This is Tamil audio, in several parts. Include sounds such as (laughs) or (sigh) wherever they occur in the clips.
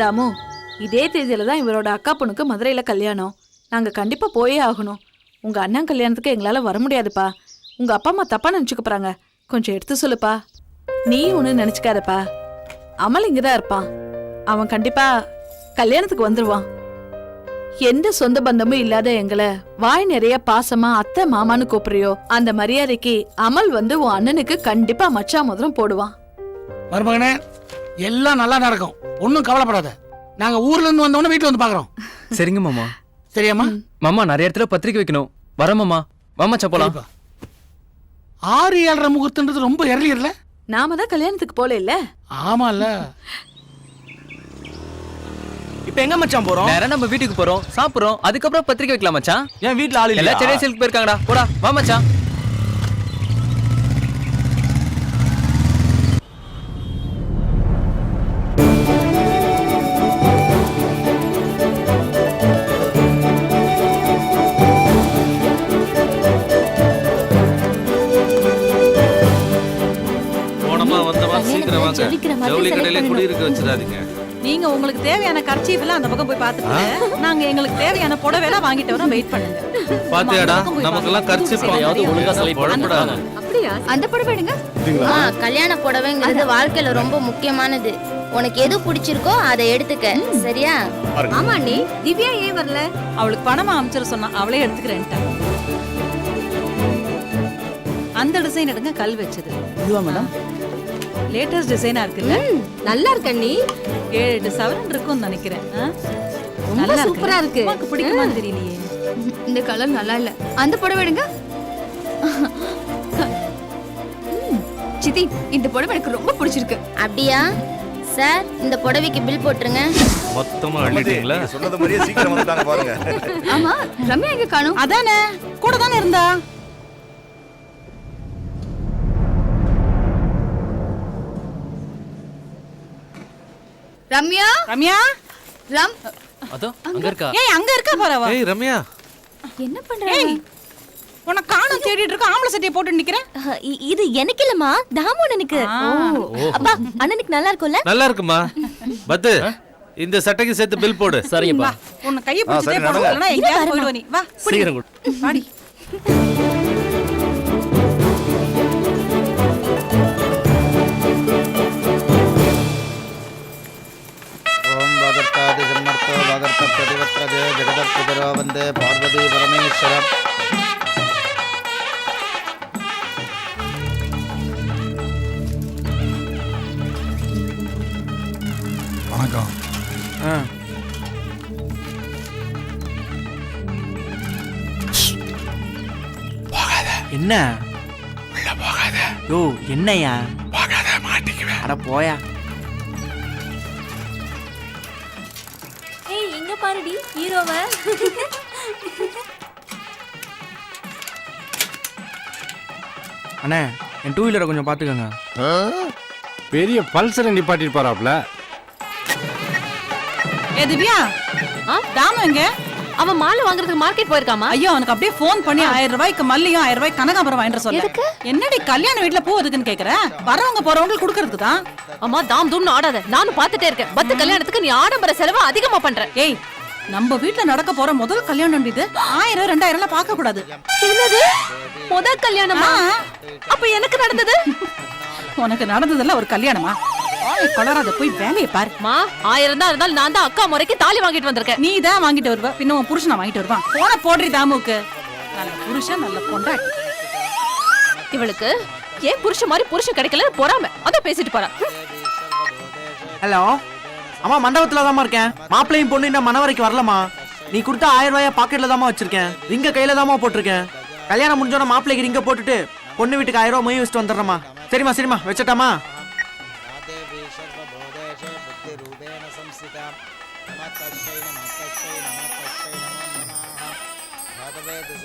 தாமு இதே தேதியில தான் இவரோட அக்கா பொண்ணுக்கு மதுரையில் கல்யாணம். நாங்கள் கண்டிப்பாக போயே ஆகணும். உங்கள் அண்ணன் கல்யாணத்துக்கு எங்களால் வர முடியாதுப்பா. உங்கள் அப்பா அம்மா தப்பாக நினச்சிக்க போகிறாங்க கொஞ்சம் எடுத்து சொல்லுப்பா. நீ ஒன்று நினச்சிக்காதப்பா. அமல் இங்கே தான் இருப்பான். அவன் கண்டிப்பாக கல்யாணத்துக்கு வந்துடுவான் எந்த சொந்த பந்தமும் இல்லாத எங்களை வாய் நிறைய பாசமா அத்தை மாமான்னு கூப்பிடுறியோ அந்த மரியாதைக்கு அமல் வந்து உன் அண்ணனுக்கு கண்டிப்பா மச்சா மதுரம் போடுவான். மருமகனே எல்லாம் நல்லா நடக்கும் ஒன்றும் கவலைப்படாத. நாங்க ஊர்ல இருந்து வந்தோடனே வீட்டுல வந்து பாக்குறோம். சரிங்க மாமா. சரியாம்மா மாமா நிறைய இடத்துல பத்திரிக்கை வைக்கணும். வரேன் மாமா. மாமா போலாம். சரிப்பா. ஆறு ஏழரை முகூர்த்தன்றது ரொம்ப எரலியர்ல நாம தான் கல்யாணத்துக்கு போல இல்ல ஆமால இப்போ எங்க மச்சான் போறோம்? நேரா நம்ம வீட்டுக்கு போறோம். சாப்பிடுறோம். அதுக்கப்புறம் பத்திரிக்கை வைக்கலாம் மச்சான். என் வீட்ல ஆள் இல்ல சென்னை சில்க் போயிருக்காங்கடா. போடா. வா மச்சான். வாங்க ஜவுளி கடையில குடியிருக்க வச்சிடாதீங்க. நீங்க உங்களுக்கு தேவையான கர்ச்சீஃப் எல்லாம் அந்த பக்கம் போய் பாத்துட்டு நாங்க எங்களுக்கு தேவையான புடவை எல்லாம் வாங்கிட்டு வரோம் வெயிட் பண்ணுங்க. பாத்தியாடா நமக்கெல்லாம் கர்ச்சி பாருங்க. ஒழுங்கா select பண்ணு. குழப்படாத அந்த புடவை எடுங்க. அம்மா கல்யாண புடவைங்கிறது வாழ்க்கையில ரொம்ப முக்கியமானது. உனக்கு எது பிடிச்சிருக்கோ அதை எடுத்துக்க. சரியா? ஆமா அண்ணி திவ்யா ஏன் வரல? அவளுக்கு பணமா அமைச்சிட சொன்னா அவளே எடுத்துக்கிறேன்ட்டா அந்த டிசைன் எடுங்க கல் வச்சது. இதுவா மேடம். லேட்டஸ்ட் டிசைனா இருக்குல்ல? நல்லா இருக்கு அண்ணி. ஏழு எட்டு சவரன் இருக்கும்னு நினைக்கிறேன். நல்லா சூப்பரா இருக்கு. உனக்கு பிடிக்குமான்னு தெரியலையே. இந்த கலர் நல்லா இல்ல. அந்த புடவை எடுங்க. ம், சித்தி இந்த புடவை எனக்கு ரொம்ப பிடிச்சிருக்கு. அப்படியா? சார் இந்த புடவைக்கு பில் போட்டுருங்க. மொத்தமா அள்ளிட்டீங்களா? சொன்னது மாதிரியே சீக்கிரம் வந்துட்டாங்க பாருங்க. ஆமா ரம்யா எங்க காணும்? அதானே கூட தானே இருந்தா? ரம்யா? ரம்யா? ரம் அதோ அங்க இருக்கா? ஏய் அங்க இருக்கா பாரவா ஏய் ரம்யா. என்ன பண்ற? ஏய் உனக்கு காணும் தேடிட்டு இருக்க ஆம்பளை சட்டையை போட்டு நிக்கிறேன் இது எனக்கு இல்லம்மா தாமு எனக்கு அப்பா அண்ணனுக்கு நல்லா இருக்கும்ல? நல்லா இருக்குமா? பத்து இந்த சட்டைக்கு சேர்த்து பில் போடு. (laughs) சரிங்கப்பா. உன்னை கையை பிடிச்சதே சரி, போடுவோம் எங்கேயாவது போயிடுவ நீ வா சீக்கிரம் வாடி. வாகர்த்தாதி சம்மர்த்தோ வாகர்த்த பிரதிவத்ரஜே ஜெகதப்பிதரோ வந்தே பார்வதி பரமேஸ்வரம் வணக்கம். என்ன? உள்ள போகாத. யோ என்னையா? போகாத மாட்டிக்குவேன். அட போயா. அண்ணே என் டூ வீலரை கொஞ்சம் பாத்துக்கோங்க. பெரிய பல்சரை நிப்பாட்டிட்டு போறாப்ல ஏ திவ்யா? தாமு எங்க? அவன் மாலை வாங்குறதுக்கு மார்க்கெட் போயிருக்காமா? ஐயோ அவனுக்கு அப்படியே ஃபோன் பண்ணி ஆயிரம் ரூபாய்க்கு மல்லியும் ஆயிரம் ரூபாய்க்கு கனகாம்பரம் வாங்கிட்டு சொல்ல என்னடி கல்யாண வீட்ல பூ எதுக்குன்னு கேக்குற? வரவங்க போறவங்களுக்கு கொடுக்கறதுக்கு தான். அம்மா தாம் தூம்னு ஆடாத. நானும் பாத்துட்டே இருக்கேன். பத்து கல்யாணத்துக்கு நீ ஆடம்பர செலவு அதிகமா பண்ற. ஏய் நம்ம வீட்ல நடக்க போற முதல் கல்யாணம் இது. ஆயிரம் ரெண்டாயிரம் எல்லாம் பார்க்க கூடாது என்னது? முத கல்யாணமா. அப்ப எனக்கு நடந்தது? (laughs) உனக்கு நடந்ததெல்லாம் ஒரு கல்யாணமா? ஆய், கொளராத போய் வேலையை பாரு. மா ஆயிரம் தான் இருந்தாலும் நான் தான் அக்கா முறைக்கு தாலி வாங்கிட்டு வந்திருக்கேன். நீ தான் வாங்கிட்டு வருவ. பின்ன உன் புருஷனை வாங்கிட்டு வருவான். போன போடுறி தாமுக்கு. நல்ல புருஷன் நல்ல பொண்டாட்டி. இவளுக்கு ஏன் புருஷன் மாதிரி புருஷன் கிடைக்கல பொறாம. அதான் பேசிட்டு போறா ஹலோ? அம்மா மண்டபத்துல தாம்மா இருக்கேன். மாப்பிள்ளையும் பொண்ணு இன்னும் மணவரைக்கு வரலம்மா. நீ கொடுத்த ஆயிரம் ரூபாய பாக்கெட்ல தாம்மா வச்சிருக்கேன். ரிங்க கையில தாம்மா போட்டிருக்கேன். கல்யாணம் முடிஞ்சோட மாப்பிள்ளைக்கு ரிங்க போட்டுட்டு பொண்ணு வீட்டுக்கு ஆயிரம் ரூபாய் மொய் வச்சுட்டு வந்துடுறேம்மா. சரிம்மா சரிம்மா வச்சட்டாமா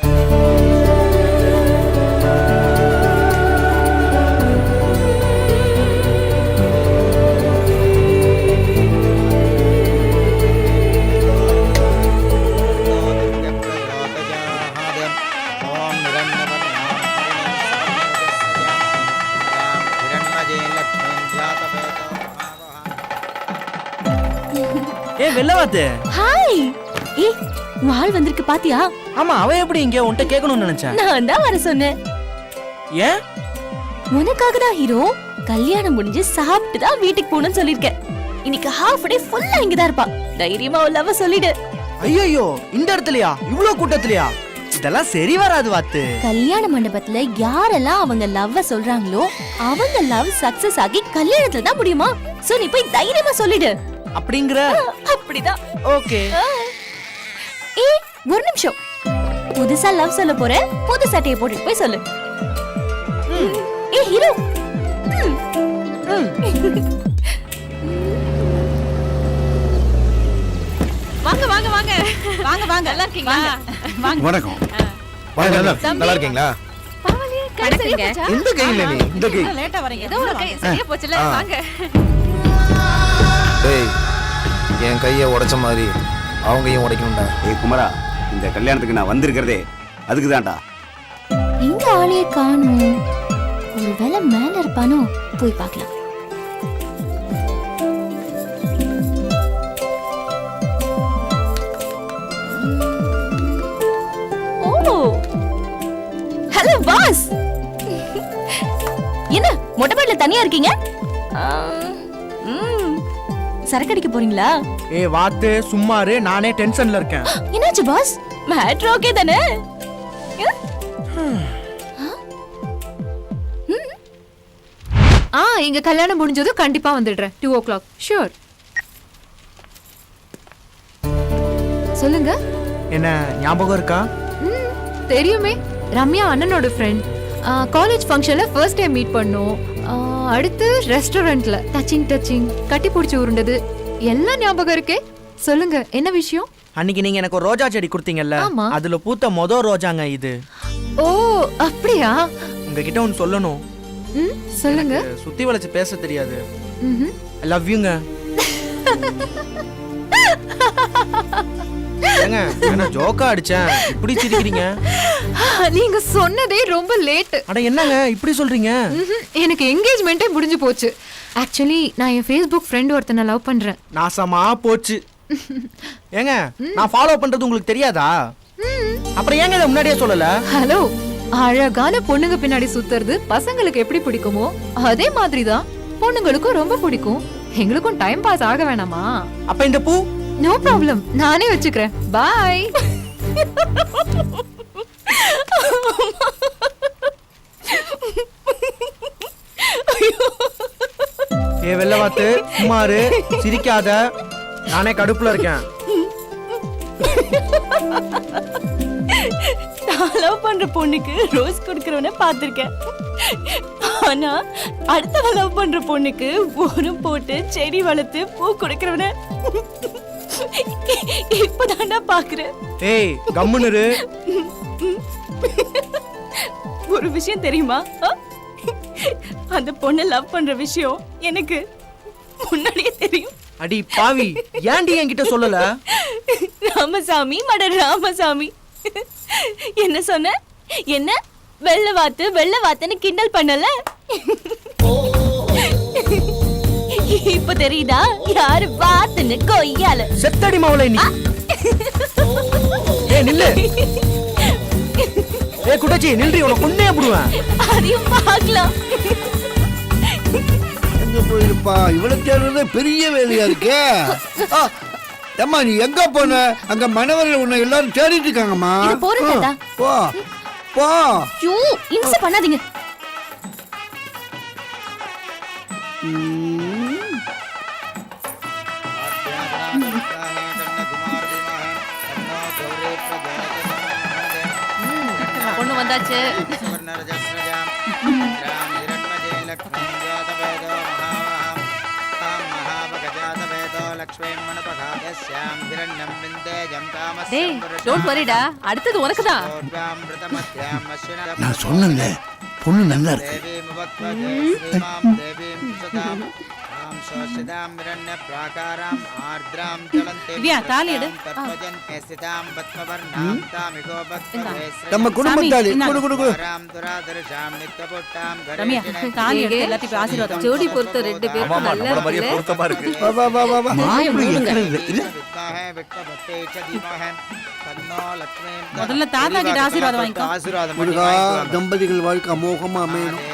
Thank you. ஏ வெள்ளவாத்து. ஹாய் ஏய் உன் ஆள் வந்திருக்கு பாத்தியா? ஆமா அவ எப்படி இங்க உன்கிட்ட கேட்கணும்னு நினைச்சேன் நான் தான் வர சொன்னேன். ஏன்? உனக்காக தான் ஹீரோ. கல்யாணம் முடிஞ்சு சாப்பிட்டு தான் வீட்டுக்கு போகணும்னு சொல்லிருக்கேன் இன்னைக்கு ஹாஃப் டே ஃபுல்லா இங்க தான் இருப்பா. தைரியமா உன் லவ் சொல்லிடு. ஐயோ இந்த இடத்துலயா? இவ்ளோ கூட்டத்துலயா? இதெல்லாம் சரி வராது வாத்து. கல்யாண மண்டபத்துல யாரெல்லாம் அவங்க லவ்வ சொல்றாங்களோ அவங்க லவ் சக்சஸ் ஆகி கல்யாணத்துல தான் முடியுமா? சோ நீ போய் தைரியமா சொல்லிடு. அப்படிங்கிற? அப்படிதான். ஓகே. ஏய் ஒரு நிமிஷம். புதுசா லவ் சொல்ல போற புது சட்டையை போட்டுட்டு போய் சொல்லு. ஏ ஹீரோ. வாங்க வாங்க வாங்க. வாங்க வாங்க. நல்லா இருக்கீங்களா? வாங்க. வணக்கம். வாங்க நல்லா நல்லா இருக்கீங்களா? இந்த கையில நீ? இந்த கை. லேட்டா வரீங்க. ஏதோ ஒரு கை சரியா போச்சுல வாங்க. டேய் என் கையை உடைச்ச மாதிரி அவங்கையும் உடைக்கணும்டா. ஏய் குமரா இந்த கல்யாணத்துக்கு நான் வந்திருக்கிறதே அதுக்கு தான்டா. எங்க ஆளையே காணும். ஒருவேளை மேல இருப்பானோ போய் பார்க்கலாம். ஓ ஹலோ பாஸ். என்ன மொட்டை மாடில தனியா இருக்கீங்க? சரக்கு அடிக்க போறீங்களா? ஏ வாத்து சும்மாரு நானே டென்ஷன்ல இருக்கேன். என்னாச்சு பாஸ்? மேட்ரு ஓகே தானே? ஆ? இங்க கல்யாணம் முடிஞ்சதும் கண்டிப்பா வந்துடுறேன். டூ ஓ கிளாக் ஷூர் சொல்லுங்க. என்ன ஞாபகம் இருக்கா? ம், தெரியுமே. ரம்யா அண்ணனோட ஃப்ரெண்ட் காலேஜ் ஃபங்க்ஷன்ல ஃபர்ஸ்ட் டைம் மீட் பண்ணோம். அடுத்து ரெஸ்டாரண்ட்ல டச்சிங் டச்சிங் கட்டி பிடிச்சி உருண்டது. எல்லாம் ஞாபகம் இருக்கே? சொல்லுங்க என்ன விஷயம்? அன்னைக்கு நீங்க எனக்கு ரோஜா செடி கொடுத்தீங்கல்ல. அதுல பூத்த மொத ரோஜாங்க இது. ஓ அப்படியா? உங்ககிட்ட ஒன்னு சொல்லணும். ம் சொல்லுங்க. சுத்தி வளைச்சு பேச தெரியாது. லவ் யூங்க (laughs) ஏங்க என்ன ஜோக்கா அடிச்சேன். இப்படி சிரிக்கிறீங்க? நீங்க சொன்னதே ரொம்ப லேட் அட என்னங்க இப்படி சொல்றீங்க? எனக்கு என்கேஜ்மெண்ட்டே முடிஞ்சு போச்சு. ஆக்சுவலி நான் என் ஃபேஸ்புக் ஃப்ரெண்ட் ஒருத்தனை லவ் பண்றேன். நாசமா போச்சு. (laughs) ஏங்க நான் ஃபாலோ பண்றது உங்களுக்கு தெரியாதா? அப்புறம் ஏங்க இதை முன்னாடியே சொல்லல? ஹலோ அழகான பொண்ணுங்க பின்னாடி சுத்துறது பசங்களுக்கு எப்படி பிடிக்குமோ அதே மாதிரி தான் பொண்ணுங்களுக்கும் ரொம்ப பிடிக்கும். எங்களுக்கும் டைம் பாஸ் ஆக வேணாமா? அப்ப இந்த பூ? நோ ப்ராப்ளம் நானே வச்சுக்கிறேன். பாய் ஏ வெள்ளவாத்து சும்மாரு. சிரிக்காத. நானே கடுப்புல இருக்கேன். லவ் பண்ற பொண்ணுக்கு ரோஸ் கொடுக்கறவன பாத்திருக்கேன் ஆனா அடுத்தவ லவ் பண்ற பொண்ணுக்கு உரம் போட்டு செடி வளர்த்து பூ கொடுக்கறவன. இப்பதான்டா பாக்குறேன். ஏய் கம்முன்னு இரு. ஒரு விஷயம் தெரியுமா? அந்த பொண்ணை லவ் பண்ற விஷயம் எனக்கு முன்னாடியே தெரியும். அடி பாவி ஏன்டி என்கிட்ட சொல்லல? ராமசாமி மட ராமசாமி. என்ன சொன்ன? என்ன? வெள்ள வாத்து வெள்ள வாத்துன்னு கிண்டல் பண்ணல? இப்ப தெரியுதா? யாரு வாத்துன்னு கொய்யால செத்தடி மாவுளை நீ. ஏ நில்லு. ஏ குட்டச்சி நில்றி உன கொன்னே போடுவேன். அதையும் பார்க்கலாம். எங்க போயிருப்பா? இவ்வளவு தேடுறது பெரிய வேலையா இருக்கே? ஆ, ஏம்மா நீ எங்க போன? அங்க மணவர்கள் உன்னை எல்லாரும் தேடிட்டு இருக்காங்கம்மா. போறேன் தாத்தா. போ போ. ஐயோ இம்ச பண்ணாதீங்க. பொண்ணு வந்தாச்சு. டேய் டோன்ட் வரிடா அடுத்தது உனக்கு தான் நான் சொன்னேன்ல பொண்ணு நல்லா இருக்கு. நம்ம குடும்பத்தாளி சாமி, குடு குடு குடு ரம்யா தாலி எடுத்து எல்லாத்தையும் ஆசீர்வாதம் ஜோடி பொறுத்த ரெண்டு பேரும் நல்லா இருக்குல்ல பொருத்தமா இருக்கு வா வா வா வா வா முதல்ல தாத்தா கிட்ட ஆசீர்வாதம் வாங்கிக்கோ ஆசீர்வாதம் தம்பதிகள் வாழ்க்கை அமோகமா அமையணும்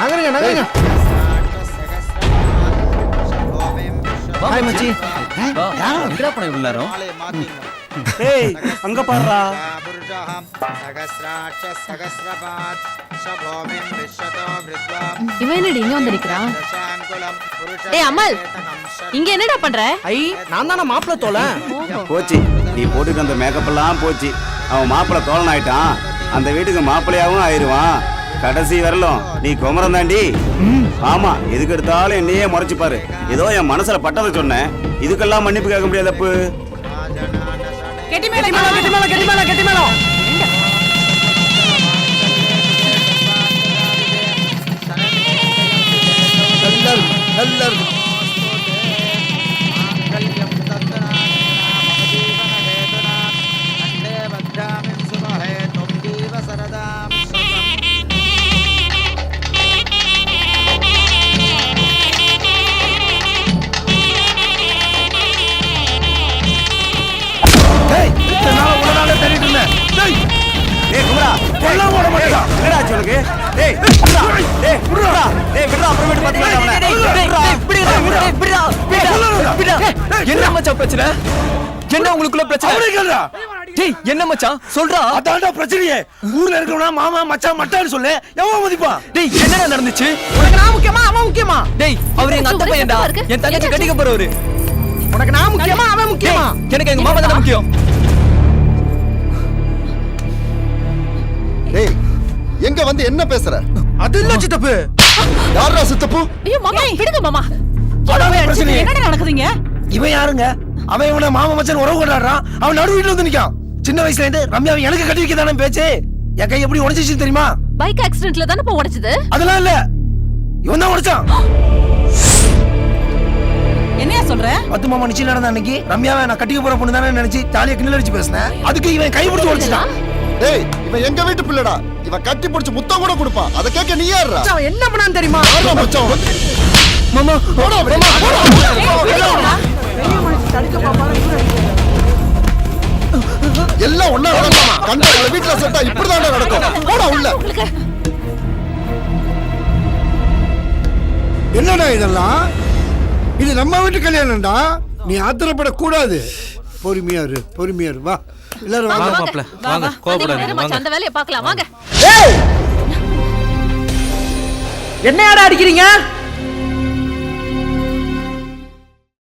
நகருங்க நகருங்க. ஹாய் மச்சி. எங்கடா போன இவ்வளவு நேரம்? ஏய் அங்க பாருடா. இவன் என்னடி இங்க வந்து நிக்கிறான் டேய் அமல் இங்க என்னடா பண்ற? ஐ நான் தானே மாப்பிள்ள தோழன்? போச்சு. நீ போட்டுட்டு அந்த மேக்கப் எல்லாம் போச்சு. அவன் மாப்பிள்ளை தோழன் ஆயிட்டான் அந்த வீட்டுக்கு மாப்பிள்ளையாவும் ஆயிருவான். கடைசி வரலும். நீ குமரம் தாண்டி. ஆமா எதுக்கு எடுத்தாலும் என்னையே முறைச்சு பாரு. ஏதோ என் மனசுல பட்டதை சொன்னேன் இதுக்கெல்லாம் மன்னிப்பு கேட்க முடியாது அப்பு கெட்டி மேல கெட்டி மேல கெட்டி மேல கெட்டி மேல நல்லா இருக்கும் நல்லா இருக்கும் என்ன மச்சான் பிரச்சனை? என்ன உங்களுக்குள்ள பிரச்சனை? டேய் என்ன மச்சான்? சொல்றா. அதான்டா பிரச்சனையே. ஊர்ல இருக்கவனா மாமா மச்சான் மட்டான்னு சொல்லு. எவன் மதிப்பான் டேய் என்னடா நடந்துச்சு? உனக்கு நான் முக்கியமா அவன் முக்கியமா? டேய் அவர் எங்க அத்தை பையன்டா. என் தங்கச்சி கட்டிக்க போறவரு. உனக்கு நான் முக்கியமா அவன் முக்கியமா? எனக்கு எங்க மாமா தான் முக்கியம். டேய் எங்க வந்து என்ன பேசுற? அது இல்ல சித்தப்பு. யாரா சித்தப்பு? ஐயோ மாமா விடுங்க மாமா. என்னடா நடக்குதுங்க? இவன் யாருங்க? அவன் இவன மாமா மச்சான் உறவு கொண்டாடுறான். அவன் நடு வீட்டுல வந்து நிக்கான். சின்ன வயசுல இருந்து ரம்யாவை எனக்கு கட்டி வைக்க தானே பேச்சு? என் கை எப்படி உடைச்சிச்சு தெரியுமா? பைக் ஆக்சிடென்ட்ல தானே இப்போ உடைச்சது? அதெல்லாம் இல்ல. இவன் தான் உடைச்சான். என்னையா சொல்ற? பத்து மாமா நிச்சயம் நடந்த அன்னைக்கு ரம்யாவை நான் கட்டிக்க போற பொண்ணு தானே நினைச்சு ஜாலியா கிண்டல் அடிச்சு பேசினேன். அதுக்கு இவன் கை பிடிச்சு உடைச்சிட்டான். டேய் இவன் எங்க வீட்டு பிள்ளைடா? இவன் கட்டி பிடிச்சு முத்தம் கூட கொடுப்பான். அதை கேட்க நீ அவன் என்ன பண்ணான்னு தெரியுமா? யாரா? மாமா போடா. எல்லாம் ஒண்ணா நடக்கும்? கண்ட வீட்டுல செட்டா இப்படிதான் நடக்கும். போடா உள்ள. என்னடா இதெல்லாம்? இது நம்ம வீட்டு கல்யாணம்டா. நீ ஆத்திரப்படக்கூடாது. பொறுமையா இரு பொறுமையா இரு. வா. எல்லாரும் வாங்க மாப்பிள்ள வாங்க கோபப்படாதீங்க வாங்க. அந்த வேலையை பார்க்கலாம். வாங்க. என்னையாடா அடிக்கிறீங்க?